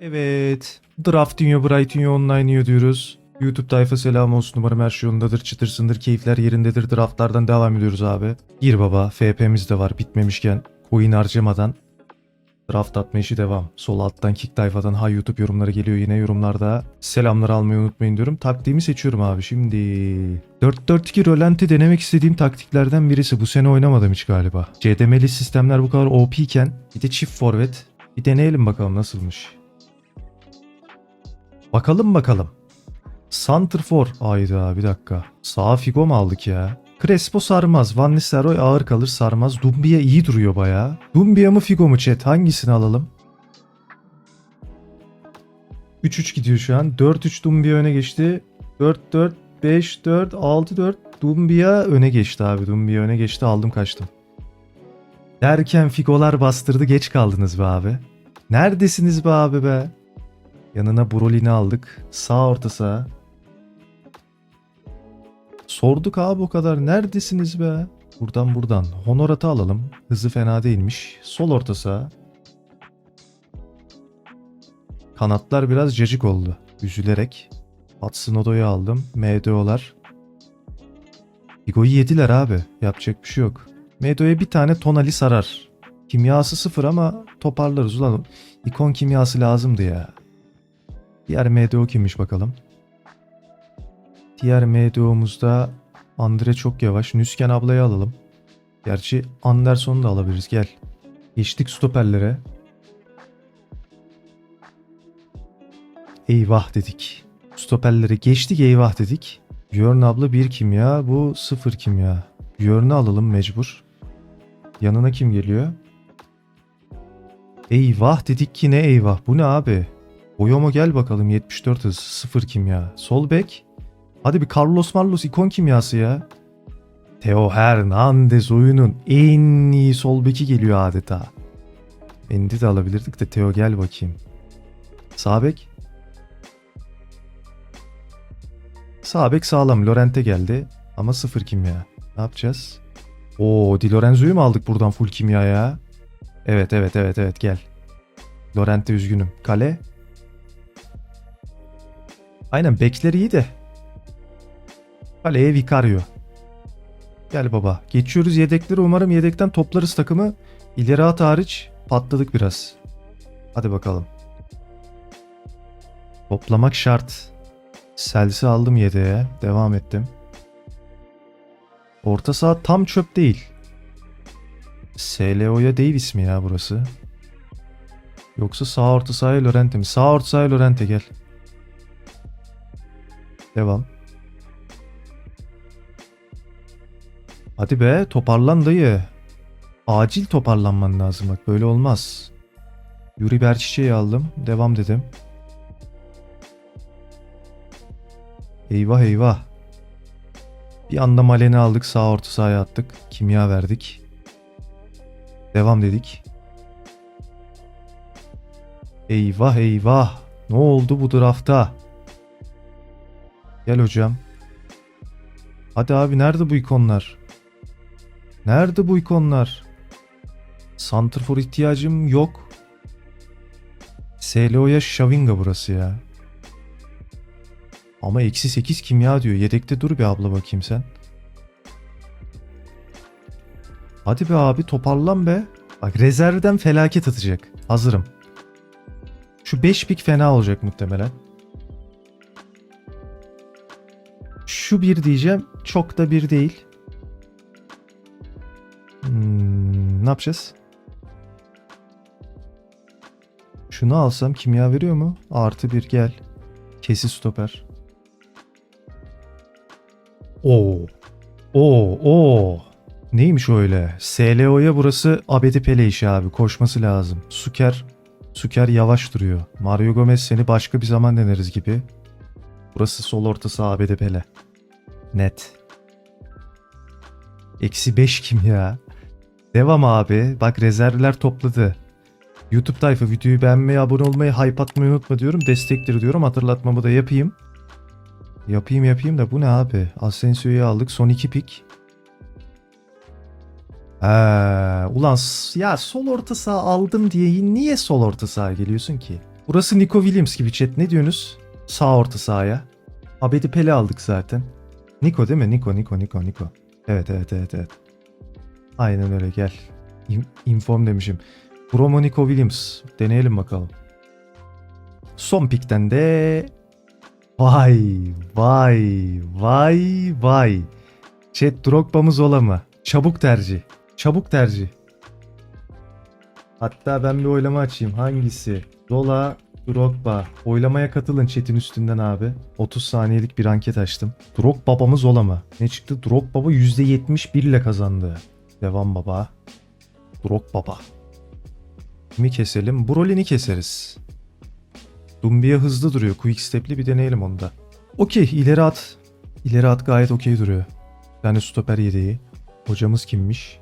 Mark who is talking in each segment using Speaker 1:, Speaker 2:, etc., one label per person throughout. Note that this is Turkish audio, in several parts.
Speaker 1: Evet. Draftinho, Brightinho online'ıyor diyoruz. YouTube tayfa selam olsun. Umarım her şey yolundadır. Çıtırsındır. Keyifler yerindedir. Draftlardan devam ediyoruz abi. Gir baba. FP'miz de var bitmemişken. Coin harcamadan. Draft atma işi devam. Sol alttan kick tayfadan ha YouTube yorumları geliyor yine yorumlarda. Selamları almayı unutmayın diyorum. Taktiğimi seçiyorum abi şimdi. 4-4-2 Rolanti denemek istediğim taktiklerden birisi. Bu sene oynamadım hiç galiba. CDM'li sistemler bu kadar OP iken bir de çift forvet. Bir deneyelim bakalım nasılmış. Bakalım bakalım. Santrfor. Ayda bir dakika. Sağ Figo mu aldık ya? Crespo sarmaz. Van Nistelrooy ağır kalır sarmaz. Dumbia iyi duruyor bayağı. Dumbia mı Figo mu chat? Hangisini alalım? 3-3 gidiyor şu an. 4-3 Dumbia öne geçti. 4-4, 5-4, 6-4. Dumbia öne geçti abi. Dumbia öne geçti. Aldım kaçtım. Derken Figolar bastırdı. Geç kaldınız be abi. Neredesiniz be abi be? Yanına Brolin'i aldık. Sağ orta saha. Sorduk abi o kadar. Neredesiniz be? Buradan buradan. Honorat'ı alalım. Hızı fena değilmiş. Sol orta saha. Kanatlar biraz cacık oldu. Üzülerek. Hudson Odo'yu aldım. MDO'lar. Igo'yu yediler abi. Yapacak bir şey yok. MDO'ya bir tane Tonali sarar. Kimyası sıfır ama toparlarız. Ulan ikon kimyası lazımdı ya. Diğer MDO kimmiş bakalım. Diğer MDO'muzda Andre çok yavaş. Nüsken ablayı alalım. Gerçi Anderson'u da alabiliriz. Gel. Geçtik stoperlere. Eyvah dedik. Stoperlere geçtik eyvah dedik. Björn abla bir kimya. Bu sıfır kimya. Björn'ü alalım mecbur. Yanına kim geliyor? Eyvah dedik ki ne eyvah. Bu ne abi? Boyomo gel bakalım 74 hız. Sıfır kimya. Sol bek. Hadi bir Carlos Marlos ikon kimyası ya. Theo Hernandez oyunun en iyi sol beki geliyor adeta. Endi de alabilirdik de Theo gel bakayım. Sağ bek. Sağ bek sağlam. Lorente geldi. Ama sıfır kimya. Ne yapacağız? Oo Di Lorenzo'yu mu aldık buradan full kimya ya? Evet evet evet evet gel. Lorente üzgünüm. Kale. Aynen bekler iyi de. Kaleye Vicario. Gel baba. Geçiyoruz yedekleri. Umarım yedekten toplarız takımı. İleri at hariç patladık biraz. Hadi bakalım. Toplamak şart. Selsi aldım yedeğe. Devam ettim. Orta saha tam çöp değil. SLO'ya Davis mi ya burası? Yoksa sağ orta sahaya Lorente mi? Sağ orta sahaya Lorente gel. Devam. Hadi be toparlan dayı. Acil toparlanman lazım bak böyle olmaz. Yuri Berçiçe'yi aldım. Devam dedim. Eyvah eyvah. Bir anda Malen'i aldık sağ orta sahaya attık. Kimya verdik. Devam dedik. Eyvah eyvah. Ne oldu bu drafta? Gel hocam. Hadi abi nerede bu ikonlar? Nerede bu ikonlar? Santrfor ihtiyacım yok. SLO'ya Shavinga burası ya. Ama eksi 8 kimya diyor. Yedekte dur bir abla bakayım sen. Hadi be abi toparlan be. Bak rezervden felaket atacak. Hazırım. Şu 5 pik fena olacak muhtemelen. Şu bir diyeceğim. Çok da bir değil. Hmm, ne yapacağız? Şunu alsam kimya veriyor mu? Artı bir gel. Kesi stoper. Oo. Oo, oo. Neymiş öyle? SLO'ya burası Abedi Pele işi abi. Koşması lazım. Suker Suker yavaş duruyor. Mario Gomez seni başka bir zaman deneriz gibi. Burası sol ortası Abedi Pele. Net. Eksi 5 kim ya? Devam abi. Bak rezervler topladı. YouTube tayfa videoyu beğenmeyi, abone olmayı, hype atmayı unutma diyorum. Destektir diyorum. Hatırlatmamı da yapayım. Yapayım yapayım da bu ne abi? Asensio'yu aldık. Son 2 pik. Ee, ulan ya sol orta saha aldım diye niye sol orta saha geliyorsun ki? Burası Nico Williams gibi chat. Ne diyorsunuz? Sağ orta sahaya. Abedi Pele aldık zaten. Nico değil mi? Nico, Nico, Nico, Nico. Evet, evet, evet, evet. Aynen öyle gel. İn- inform demişim. Bromo Nico Williams. Deneyelim bakalım. Son pikten de Vay vay vay vay. Chat Drogba'mız ola mı? Çabuk tercih. Çabuk tercih. Hatta ben bir oylama açayım. Hangisi? Zola, Drogba. Oylamaya katılın chat'in üstünden abi. 30 saniyelik bir anket açtım. Drogba'mız ola mı? Ne çıktı? Drogbaba %71 ile kazandı. Devam baba. Drogbaba. Kimi keselim? Brolin'i keseriz. Dumbia hızlı duruyor. Quick step'li bir deneyelim onu da. Okey ileri at. İleri at gayet okey duruyor. Tane stoper yedeği. Hocamız kimmiş?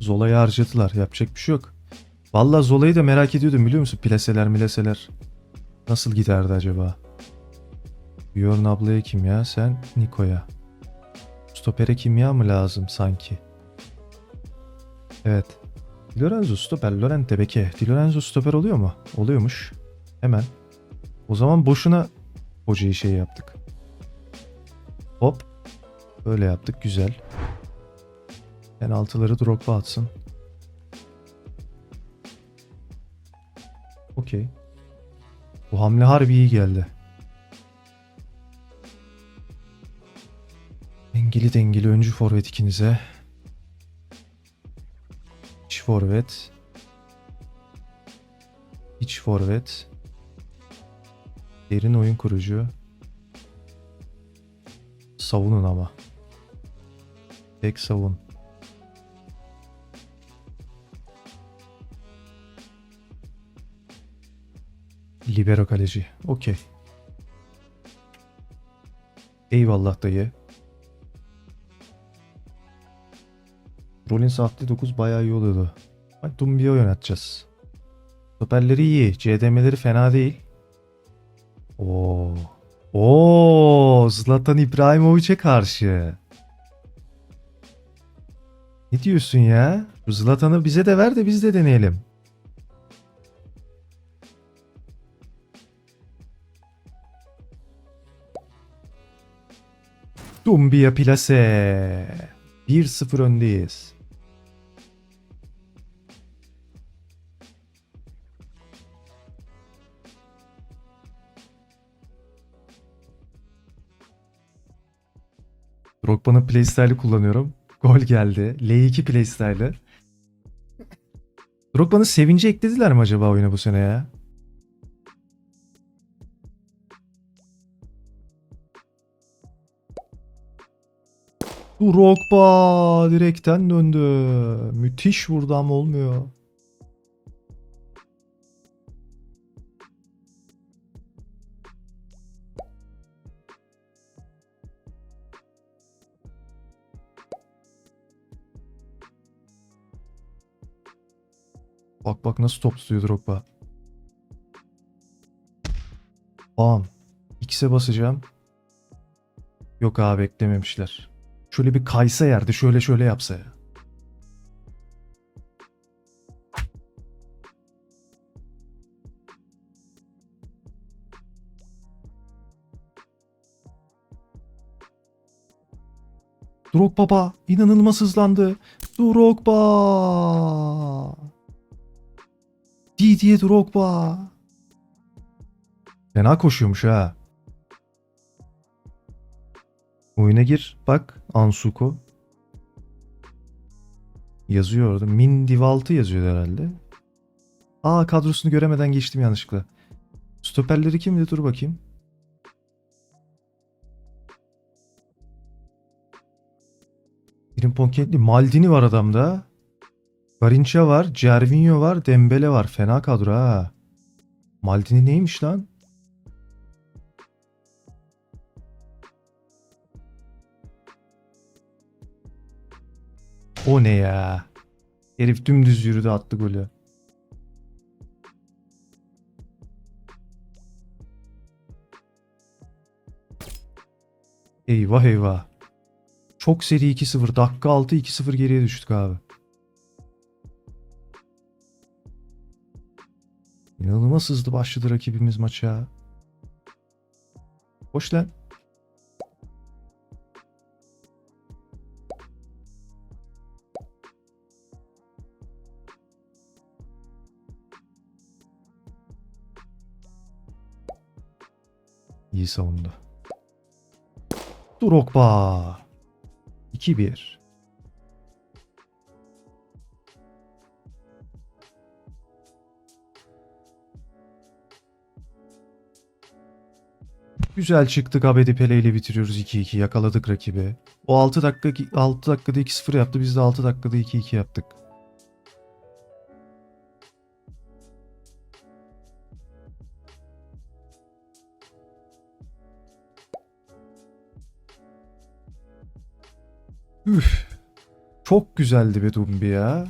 Speaker 1: Zola'yı harcadılar. Yapacak bir şey yok. Valla Zola'yı da merak ediyordum biliyor musun? Plaseler mileseler. Nasıl giderdi acaba? Bjorn ablaya kim ya? Sen Niko'ya. Stopere kimya mı lazım sanki? Evet. Di Lorenzo stoper. Lorente Beke. Di Lorenzo stoper oluyor mu? Oluyormuş. Hemen. O zaman boşuna hocayı şey yaptık. Hop. Böyle yaptık. Güzel. Penaltıları Drogba atsın. Okey. Bu hamle harbi iyi geldi. Dengeli dengeli öncü forvet ikinize. İç forvet. İç forvet. Derin oyun kurucu. Savunun ama. Tek savun. Libero kaleci. Okey. Eyvallah dayı. Rollins 69 bayağı iyi oluyordu. Bak Dumbia yöneteceğiz. Stoperleri iyi. CDM'leri fena değil. Oo. Oo, Zlatan İbrahimovic'e karşı. Ne diyorsun ya? Zlatan'ı bize de ver de biz de deneyelim. Dumbia plase. 1-0 öndeyiz. Drogba'nın playstyle'ı kullanıyorum. Gol geldi. L2 playstyle'ı. Drogba'nın sevinci eklediler mi acaba oyuna bu sene ya? Drogba direkten döndü. Müthiş vurdu ama olmuyor. Bak bak nasıl top tutuyor Drogba. Bam. X'e basacağım. Yok abi beklememişler. Şöyle bir kaysa yerde şöyle şöyle yapsa ya. Drogba inanılmaz hızlandı. Drogba. Didier Drogba. Fena koşuyormuş ha. Oyuna gir. Bak Ansuko. Yazıyor orada. Min Divaltı yazıyor herhalde. Aa kadrosunu göremeden geçtim yanlışlıkla. Stoperleri kimdi? Dur bakayım. Ponketli. Maldini var adamda. Garinça var. Cervinho var. Dembele var. Fena kadro ha. Maldini neymiş lan? O ne ya? Herif dümdüz yürüdü attı golü. Eyvah eyvah. Çok seri 2-0. Dakika 6 2-0 geriye düştük abi. İnanılmaz hızlı başladı rakibimiz maça. Hoş lan. İyi savundu. Drogba. 2-1. Güzel çıktık Abedi Pele ile bitiriyoruz 2-2 yakaladık rakibi. O 6 dakika 6 dakikada 2-0 yaptı biz de 6 dakikada 2-2 yaptık. Çok güzeldi be Dumbi ya.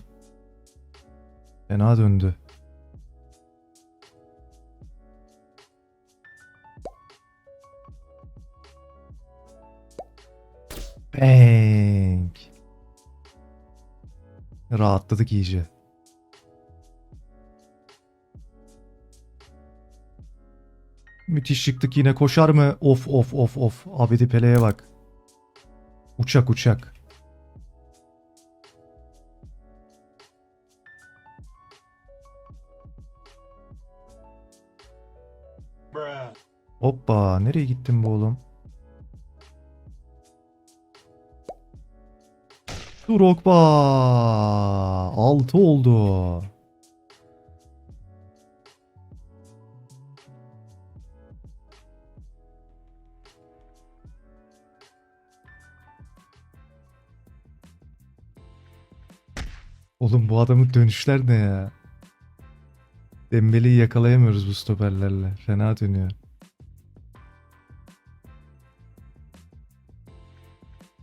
Speaker 1: Fena döndü. Bang. Rahatladık iyice. Müthiş çıktık yine koşar mı? Of of of of. Abedi Pele'ye bak. Uçak uçak. Hoppa nereye gittin bu oğlum? Drogba 6 oldu. Oğlum bu adamın dönüşler ne ya? Dembele'yi yakalayamıyoruz bu stoperlerle. Fena dönüyor.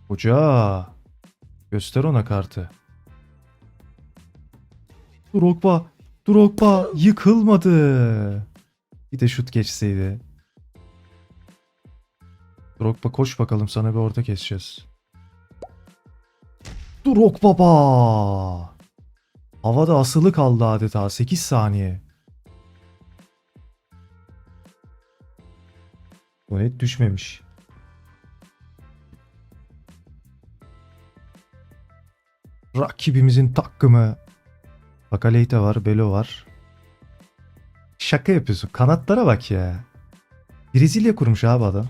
Speaker 1: Hoca. Göster ona kartı. Drogba. Drogba yıkılmadı. Bir de şut geçseydi. Drogba koş bakalım sana bir orta keseceğiz. Drogba ba. Havada asılı kaldı adeta 8 saniye. Bu net düşmemiş. Rakibimizin takımı. Bakaleyta var, Belo var. Şaka yapıyorsun. Kanatlara bak ya. Brezilya kurmuş abi adam.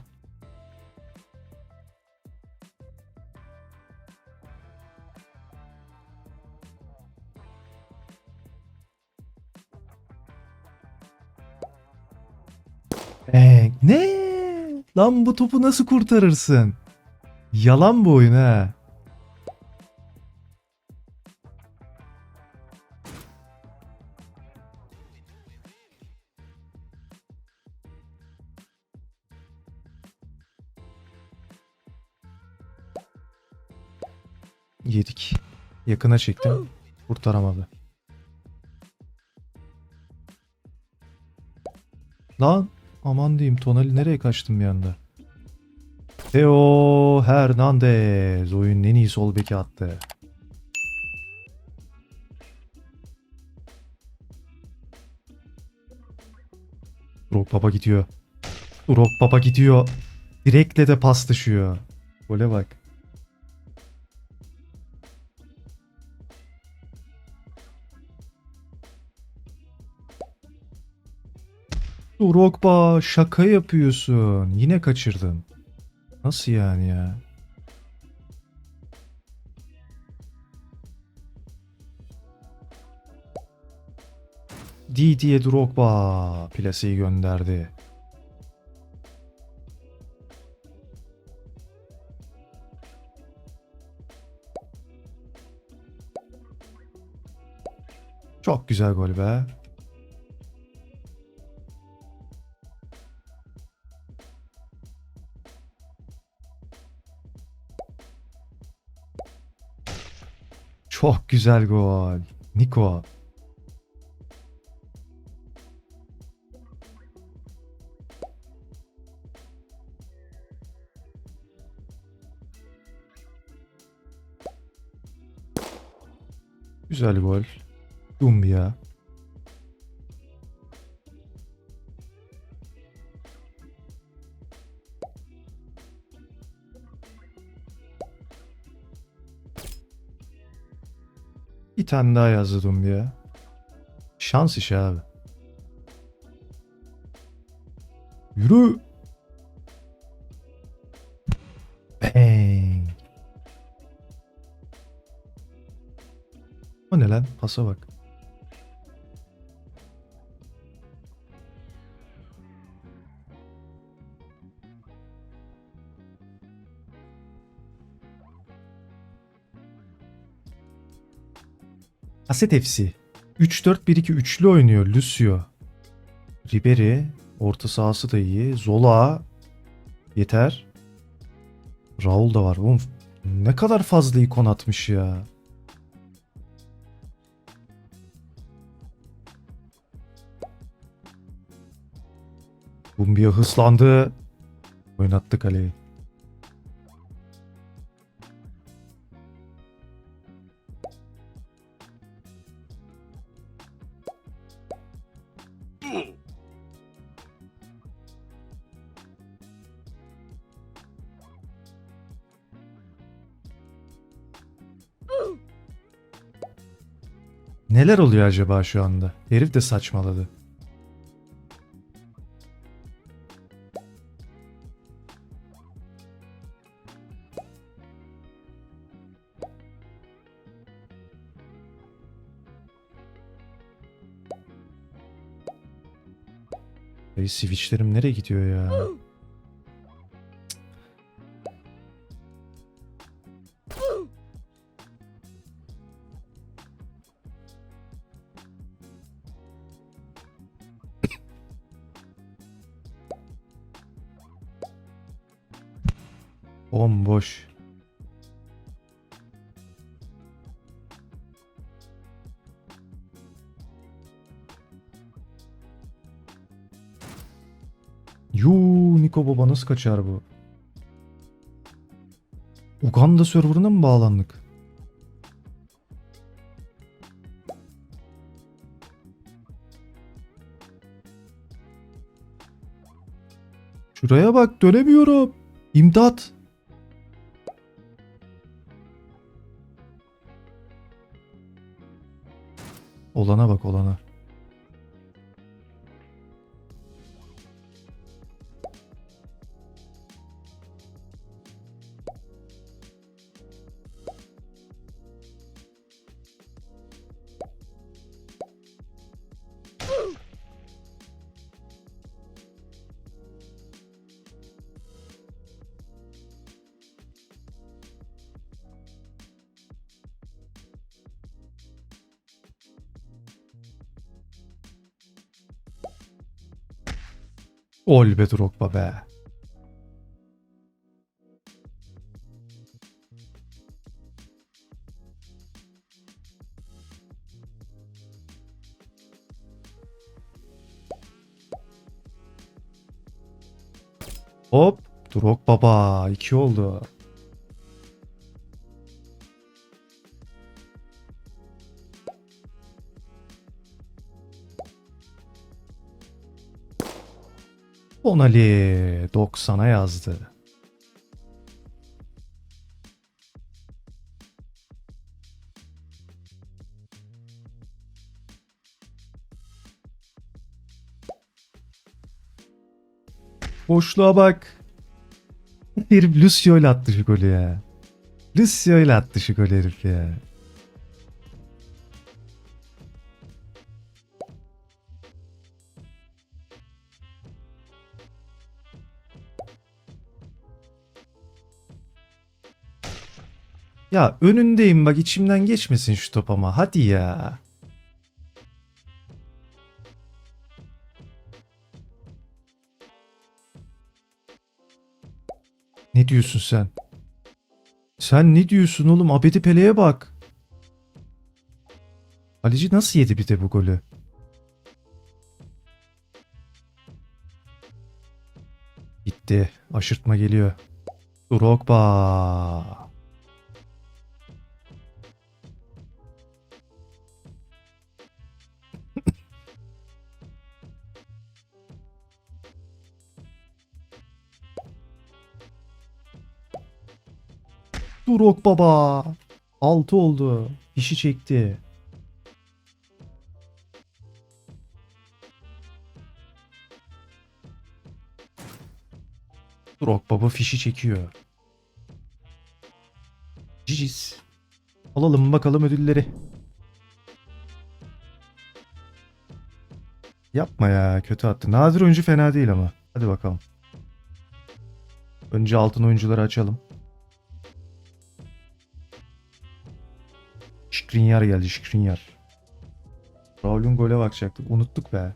Speaker 1: Ee, ne? Lan bu topu nasıl kurtarırsın? Yalan bu oyun ha. Yakına çektim. Kurtaramadı. Lan aman diyeyim Tonali nereye kaçtım bir anda. Theo Hernandez oyunun en iyi sol beki attı. Drog Baba gidiyor. Drog Baba gidiyor. Direkle de pas düşüyor. Gole bak. Drogba şaka yapıyorsun. Yine kaçırdın. Nasıl yani ya? Didier Drogba plaseyi gönderdi. Çok güzel gol be. Çok güzel gol. Niko. Güzel gol. Dumbia. Bir tane daha yazdı Dumbi'ye. Şans işi abi. Yürü. Bang. O ne lan? Pasa bak. Aset FC. 3-4-1-2 üçlü oynuyor Lucio. Ribery. Orta sahası da iyi. Zola. Yeter. Raul da var. Oğlum ne kadar fazla ikon atmış ya. Bumbia hızlandı. Oynattı kaleyi. Neler oluyor acaba şu anda? Herif de saçmaladı. Ay switchlerim nereye gidiyor ya? Yuu Niko Baba nasıl kaçar bu? Uganda serverına mı bağlandık? Şuraya bak dönemiyorum. İmdat. Olana bak olana. Ol be Drogba be. Hop. Drogba baba. iki oldu. Onali 90'a yazdı. Boşluğa bak. Herif Lucio ile attı şu golü ya. Lucio ile attı şu golü herif ya. Ya önündeyim bak içimden geçmesin şu top ama hadi ya. Ne diyorsun sen? Sen ne diyorsun oğlum? Abedi Pele'ye bak. Kaleci nasıl yedi bir de bu golü? Gitti. Aşırtma geliyor. Drogba. Durok baba. 6 oldu. Dişi çekti. Rock Baba fişi çekiyor. Ciciz. Alalım bakalım ödülleri. Yapma ya kötü attı. Nadir oyuncu fena değil ama. Hadi bakalım. Önce altın oyuncuları açalım. Şikrinyar geldi Şikrinyar. Raul'un gole bakacaktık. Unuttuk be.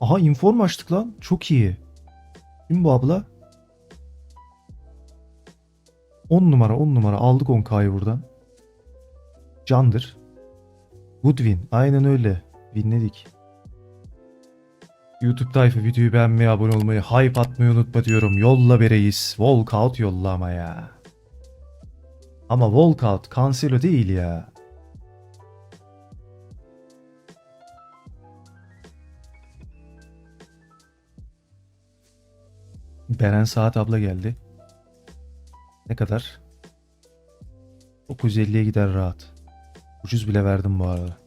Speaker 1: Aha inform açtık lan. Çok iyi. Kim bu abla? 10 numara 10 numara aldık 10k'yı buradan. Candır. Goodwin. Aynen öyle. Winledik. YouTube tayfa videoyu beğenmeyi, abone olmayı, hype atmayı unutma diyorum. Yolla be reis. Walkout yolla ama ya. Ama walkout Cancelo değil ya. Beren Saat abla geldi. Ne kadar? 950'ye gider rahat. Ucuz bile verdim bu arada.